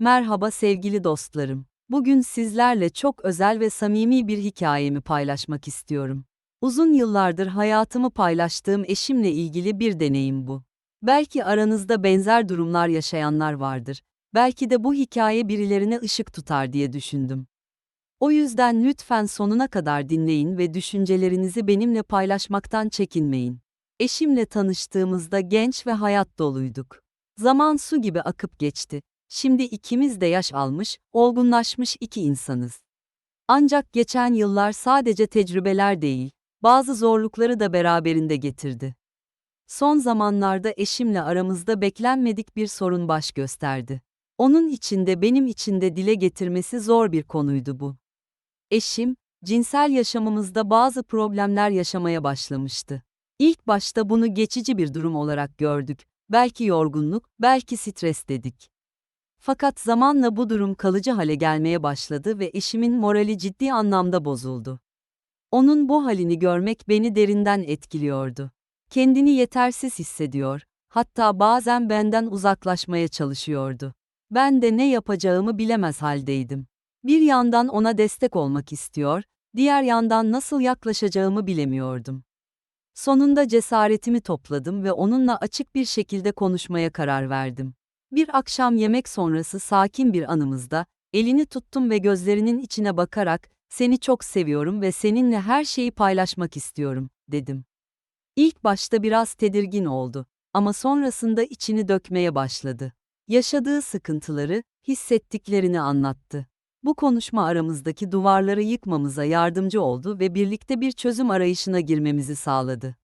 Merhaba sevgili dostlarım. Bugün sizlerle çok özel ve samimi bir hikayemi paylaşmak istiyorum. Uzun yıllardır hayatımı paylaştığım eşimle ilgili bir deneyim bu. Belki aranızda benzer durumlar yaşayanlar vardır. Belki de bu hikaye birilerine ışık tutar diye düşündüm. O yüzden lütfen sonuna kadar dinleyin ve düşüncelerinizi benimle paylaşmaktan çekinmeyin. Eşimle tanıştığımızda genç ve hayat doluyduk. Zaman su gibi akıp geçti. Şimdi ikimiz de yaş almış, olgunlaşmış iki insanız. Ancak geçen yıllar sadece tecrübeler değil, bazı zorlukları da beraberinde getirdi. Son zamanlarda eşimle aramızda beklenmedik bir sorun baş gösterdi. Onun içinde benim içinde dile getirmesi zor bir konuydu bu. Eşim, cinsel yaşamımızda bazı problemler yaşamaya başlamıştı. İlk başta bunu geçici bir durum olarak gördük. Belki yorgunluk, belki stres dedik. Fakat zamanla bu durum kalıcı hale gelmeye başladı ve eşimin morali ciddi anlamda bozuldu. Onun bu halini görmek beni derinden etkiliyordu. Kendini yetersiz hissediyor, hatta bazen benden uzaklaşmaya çalışıyordu. Ben de ne yapacağımı bilemez haldeydim. Bir yandan ona destek olmak istiyor, diğer yandan nasıl yaklaşacağımı bilemiyordum. Sonunda cesaretimi topladım ve onunla açık bir şekilde konuşmaya karar verdim. Bir akşam yemek sonrası sakin bir anımızda, elini tuttum ve gözlerinin içine bakarak, seni çok seviyorum ve seninle her şeyi paylaşmak istiyorum, dedim. İlk başta biraz tedirgin oldu ama sonrasında içini dökmeye başladı. Yaşadığı sıkıntıları, hissettiklerini anlattı. Bu konuşma aramızdaki duvarları yıkmamıza yardımcı oldu ve birlikte bir çözüm arayışına girmemizi sağladı.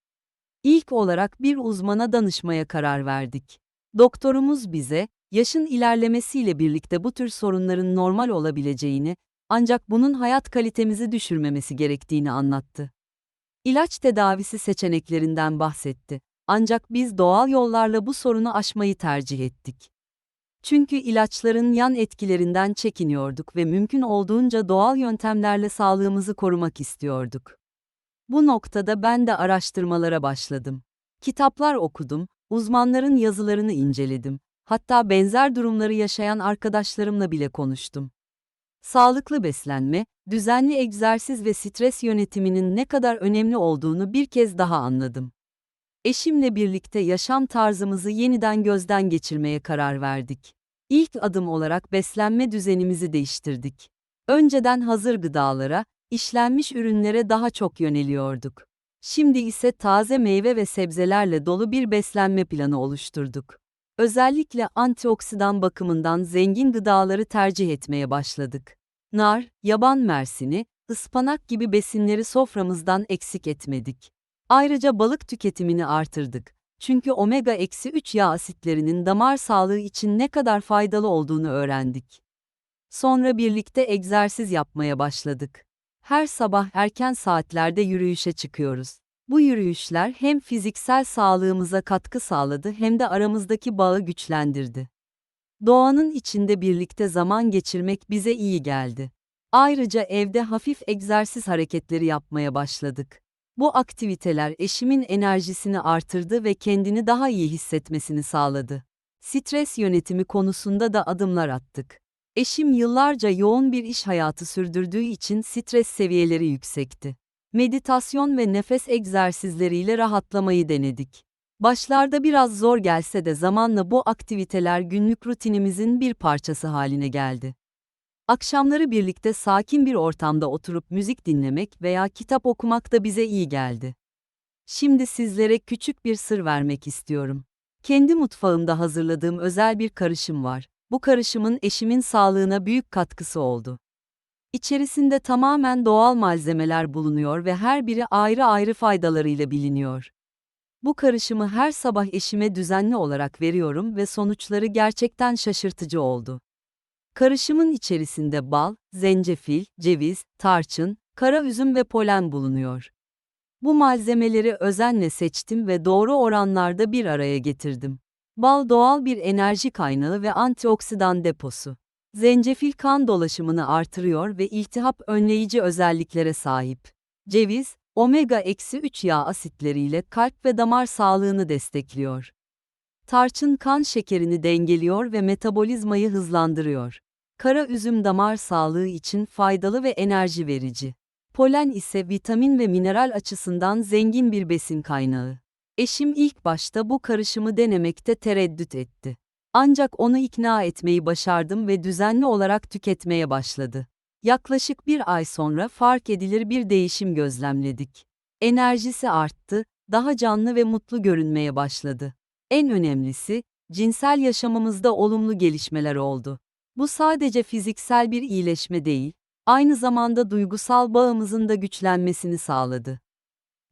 İlk olarak bir uzmana danışmaya karar verdik. Doktorumuz bize, yaşın ilerlemesiyle birlikte bu tür sorunların normal olabileceğini, ancak bunun hayat kalitemizi düşürmemesi gerektiğini anlattı. İlaç tedavisi seçeneklerinden bahsetti. Ancak biz doğal yollarla bu sorunu aşmayı tercih ettik. Çünkü ilaçların yan etkilerinden çekiniyorduk ve mümkün olduğunca doğal yöntemlerle sağlığımızı korumak istiyorduk. Bu noktada ben de araştırmalara başladım. Kitaplar okudum, uzmanların yazılarını inceledim. Hatta benzer durumları yaşayan arkadaşlarımla bile konuştum. Sağlıklı beslenme, düzenli egzersiz ve stres yönetiminin ne kadar önemli olduğunu bir kez daha anladım. Eşimle birlikte yaşam tarzımızı yeniden gözden geçirmeye karar verdik. İlk adım olarak beslenme düzenimizi değiştirdik. Önceden hazır gıdalara, işlenmiş ürünlere daha çok yöneliyorduk. Şimdi ise taze meyve ve sebzelerle dolu bir beslenme planı oluşturduk. Özellikle antioksidan bakımından zengin gıdaları tercih etmeye başladık. Nar, yaban mersini, ıspanak gibi besinleri soframızdan eksik etmedik. Ayrıca balık tüketimini artırdık. Çünkü omega-3 yağ asitlerinin damar sağlığı için ne kadar faydalı olduğunu öğrendik. Sonra birlikte egzersiz yapmaya başladık. Her sabah erken saatlerde yürüyüşe çıkıyoruz. Bu yürüyüşler hem fiziksel sağlığımıza katkı sağladı hem de aramızdaki bağı güçlendirdi. Doğanın içinde birlikte zaman geçirmek bize iyi geldi. Ayrıca evde hafif egzersiz hareketleri yapmaya başladık. Bu aktiviteler eşimin enerjisini artırdı ve kendini daha iyi hissetmesini sağladı. Stres yönetimi konusunda da adımlar attık. Eşim yıllarca yoğun bir iş hayatı sürdürdüğü için stres seviyeleri yüksekti. Meditasyon ve nefes egzersizleriyle rahatlamayı denedik. Başlarda biraz zor gelse de zamanla bu aktiviteler günlük rutinimizin bir parçası haline geldi. Akşamları birlikte sakin bir ortamda oturup müzik dinlemek veya kitap okumak da bize iyi geldi. Şimdi sizlere küçük bir sır vermek istiyorum. Kendi mutfağımda hazırladığım özel bir karışım var. Bu karışımın eşimin sağlığına büyük katkısı oldu. İçerisinde tamamen doğal malzemeler bulunuyor ve her biri ayrı ayrı faydalarıyla biliniyor. Bu karışımı her sabah eşime düzenli olarak veriyorum ve sonuçları gerçekten şaşırtıcı oldu. Karışımın içerisinde bal, zencefil, ceviz, tarçın, kara üzüm ve polen bulunuyor. Bu malzemeleri özenle seçtim ve doğru oranlarda bir araya getirdim. Bal doğal bir enerji kaynağı ve antioksidan deposu. Zencefil kan dolaşımını artırıyor ve iltihap önleyici özelliklere sahip. Ceviz, omega-3 yağ asitleriyle kalp ve damar sağlığını destekliyor. Tarçın kan şekerini dengeliyor ve metabolizmayı hızlandırıyor. Kara üzüm damar sağlığı için faydalı ve enerji verici. Polen ise vitamin ve mineral açısından zengin bir besin kaynağı. Eşim ilk başta bu karışımı denemekte tereddüt etti. Ancak onu ikna etmeyi başardım ve düzenli olarak tüketmeye başladı. Yaklaşık bir ay sonra fark edilir bir değişim gözlemledik. Enerjisi arttı, daha canlı ve mutlu görünmeye başladı. En önemlisi, cinsel yaşamımızda olumlu gelişmeler oldu. Bu sadece fiziksel bir iyileşme değil, aynı zamanda duygusal bağımızın da güçlenmesini sağladı.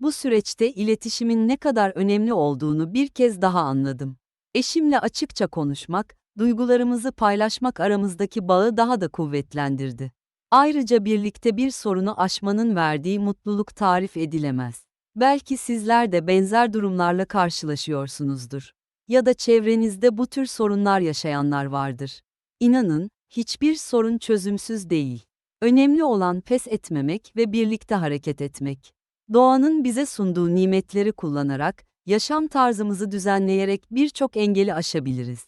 Bu süreçte iletişimin ne kadar önemli olduğunu bir kez daha anladım. Eşimle açıkça konuşmak, duygularımızı paylaşmak aramızdaki bağı daha da kuvvetlendirdi. Ayrıca birlikte bir sorunu aşmanın verdiği mutluluk tarif edilemez. Belki sizler de benzer durumlarla karşılaşıyorsunuzdur. Ya da çevrenizde bu tür sorunlar yaşayanlar vardır. İnanın, hiçbir sorun çözümsüz değil. Önemli olan pes etmemek ve birlikte hareket etmek. Doğanın bize sunduğu nimetleri kullanarak, yaşam tarzımızı düzenleyerek birçok engeli aşabiliriz.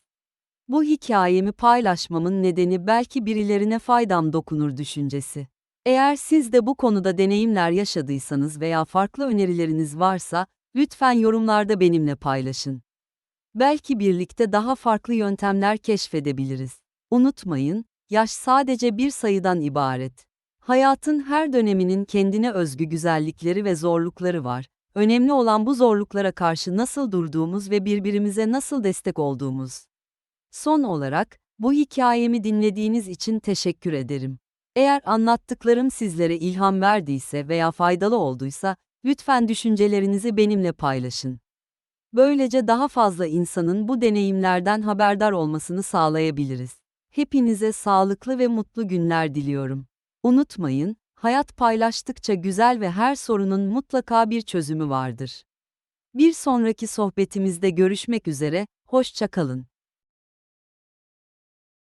Bu hikayemi paylaşmamın nedeni belki birilerine faydam dokunur düşüncesi. Eğer siz de bu konuda deneyimler yaşadıysanız veya farklı önerileriniz varsa, lütfen yorumlarda benimle paylaşın. Belki birlikte daha farklı yöntemler keşfedebiliriz. Unutmayın, yaş sadece bir sayıdan ibaret. Hayatın her döneminin kendine özgü güzellikleri ve zorlukları var. Önemli olan bu zorluklara karşı nasıl durduğumuz ve birbirimize nasıl destek olduğumuz. Son olarak, bu hikayemi dinlediğiniz için teşekkür ederim. Eğer anlattıklarım sizlere ilham verdiyse veya faydalı olduysa, lütfen düşüncelerinizi benimle paylaşın. Böylece daha fazla insanın bu deneyimlerden haberdar olmasını sağlayabiliriz. Hepinize sağlıklı ve mutlu günler diliyorum. Unutmayın, hayat paylaştıkça güzel ve her sorunun mutlaka bir çözümü vardır. Bir sonraki sohbetimizde görüşmek üzere, hoşça kalın.